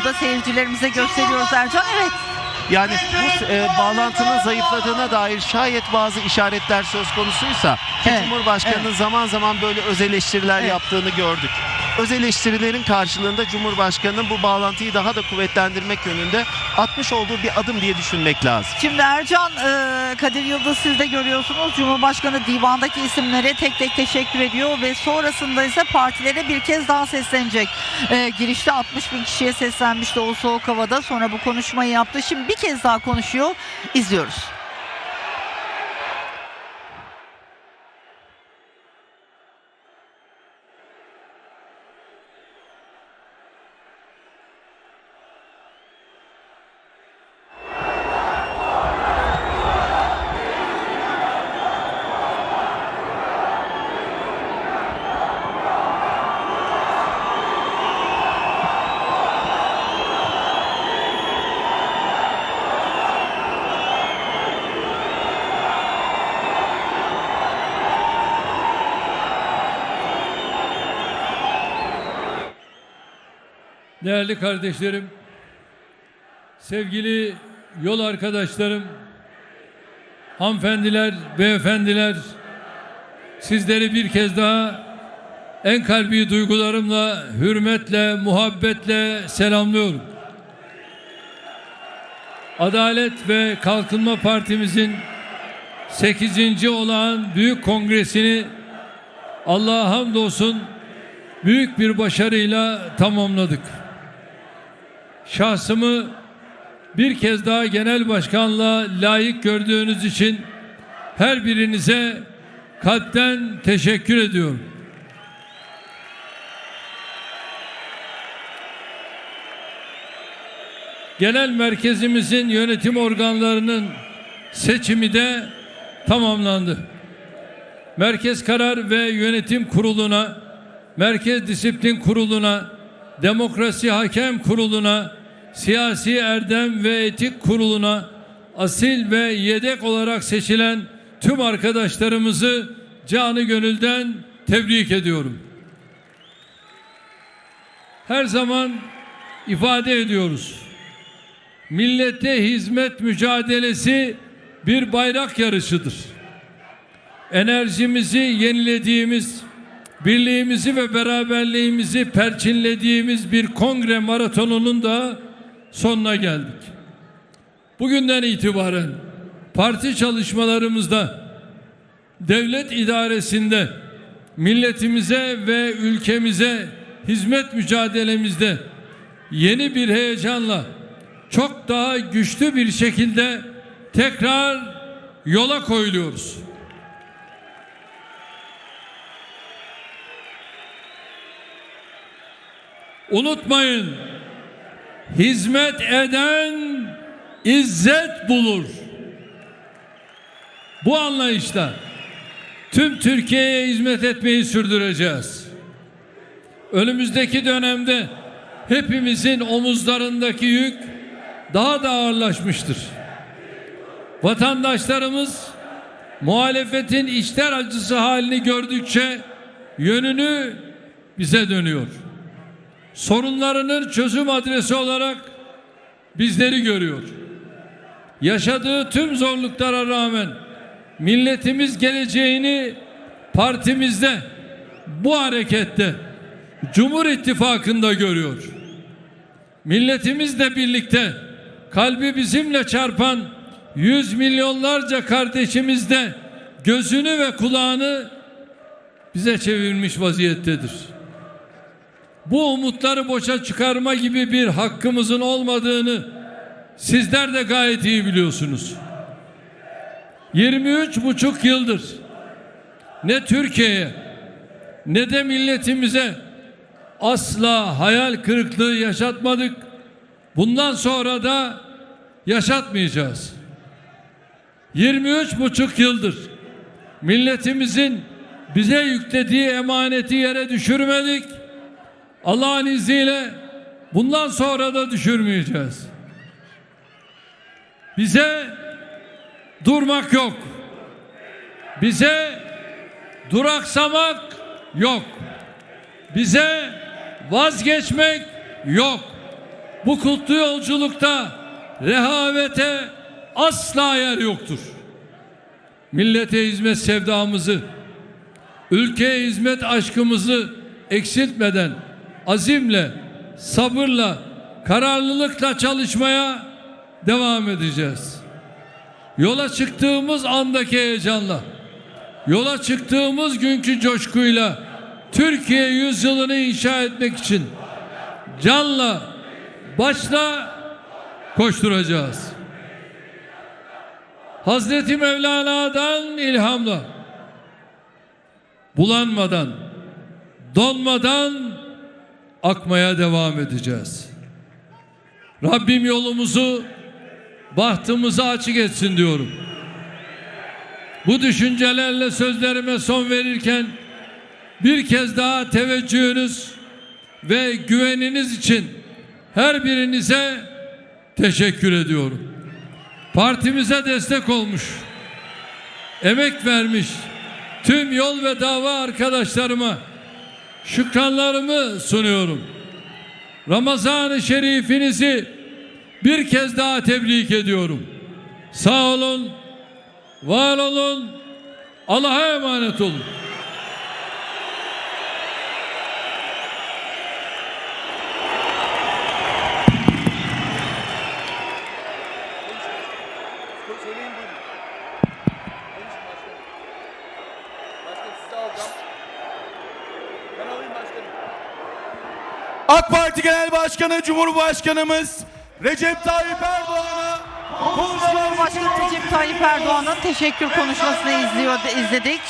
yolda seyircilerimize gösteriyoruz Ercan. Evet Yani bu e, bağlantının zayıfladığına dair şayet bazı işaretler söz konusuysa Evet, Cumhurbaşkanı'nın zaman zaman böyle öz eleştiriler Evet. yaptığını gördük. Öz eleştirilerin karşılığında Cumhurbaşkanı'nın bu bağlantıyı daha da kuvvetlendirmek yönünde atmış olduğu bir adım diye düşünmek lazım. Şimdi Ercan e, Kadir Yıldız siz de görüyorsunuz. Cumhurbaşkanı divandaki isimlere tek tek teşekkür ediyor ve sonrasında ise partilere bir kez daha seslenecek. E, girişte 60 bin kişiye seslenmişti o soğuk havada. Sonra bu konuşmayı yaptı. Şimdi bir kez daha konuşuyor. İzliyoruz. Değerli kardeşlerim, sevgili yol arkadaşlarım, hanımefendiler, beyefendiler, sizleri bir kez daha en kalbi duygularımla, hürmetle, muhabbetle selamlıyorum. Adalet ve Kalkınma Partimizin 8. olağan büyük kongresini Allah'a hamdolsun büyük bir başarıyla tamamladık. Şahsımı bir kez daha genel başkanlığa layık gördüğünüz için her birinize kalpten teşekkür ediyorum. Genel merkezimizin yönetim organlarının seçimi de tamamlandı. Merkez Karar ve Yönetim Kurulu'na, Merkez Disiplin Kurulu'na, Demokrasi Hakem Kurulu'na, Siyasi Erdem ve Etik Kurulu'na asil ve yedek olarak seçilen tüm arkadaşlarımızı canı gönülden tebrik ediyorum. Her zaman ifade ediyoruz. Millete hizmet mücadelesi bir bayrak yarışıdır enerjimizi yenilediğimiz, birliğimizi ve beraberliğimizi perçinlediğimiz bir kongre maratonunun da sonuna geldik. Bugünden itibaren parti çalışmalarımızda, devlet idaresinde, milletimize ve ülkemize hizmet mücadelemizde yeni bir heyecanla çok daha güçlü bir şekilde tekrar yola koyuluyoruz. Unutmayın. Hizmet eden izzet bulur. Bu anlayışla tüm Türkiye'ye hizmet etmeyi sürdüreceğiz. Önümüzdeki dönemde hepimizin omuzlarındaki yük daha da ağırlaşmıştır. Vatandaşlarımız muhalefetin içler acısı halini gördükçe yönünü bize dönüyor sorunlarının çözüm adresi olarak bizleri görüyor. Yaşadığı tüm zorluklara rağmen milletimiz geleceğini partimizde bu harekette Cumhur İttifakı'nda görüyor. Milletimizle birlikte kalbi bizimle çarpan yüz milyonlarca kardeşimizde gözünü ve kulağını bize çevirmiş vaziyettedir bu umutları boşa çıkarma gibi bir hakkımızın olmadığını sizler de gayet iyi biliyorsunuz. 23 buçuk yıldır ne Türkiye'ye ne de milletimize asla hayal kırıklığı yaşatmadık. Bundan sonra da yaşatmayacağız. 23 buçuk yıldır milletimizin bize yüklediği emaneti yere düşürmedik. Allah'ın izniyle bundan sonra da düşürmeyeceğiz. Bize durmak yok. Bize duraksamak yok. Bize vazgeçmek yok. Bu kutlu yolculukta rehavete asla yer yoktur. Millete hizmet sevdamızı, ülkeye hizmet aşkımızı eksiltmeden azimle, sabırla, kararlılıkla çalışmaya devam edeceğiz. Yola çıktığımız andaki heyecanla, yola çıktığımız günkü coşkuyla Türkiye yüzyılını inşa etmek için canla, başla koşturacağız. Hazreti Mevlana'dan ilhamla bulanmadan, donmadan akmaya devam edeceğiz. Rabbim yolumuzu, bahtımızı açık etsin diyorum. Bu düşüncelerle sözlerime son verirken bir kez daha teveccühünüz ve güveniniz için her birinize teşekkür ediyorum. Partimize destek olmuş, emek vermiş tüm yol ve dava arkadaşlarıma şükranlarımı sunuyorum. Ramazan-ı Şerifinizi bir kez daha tebrik ediyorum. Sağ olun, var olun, Allah'a emanet olun. AK Parti Genel Başkanı Cumhurbaşkanımız Recep Tayyip Erdoğan'a Cumhurbaşkanı Recep Tayyip Erdoğan'ın teşekkür konuşmasını izliyor izledik.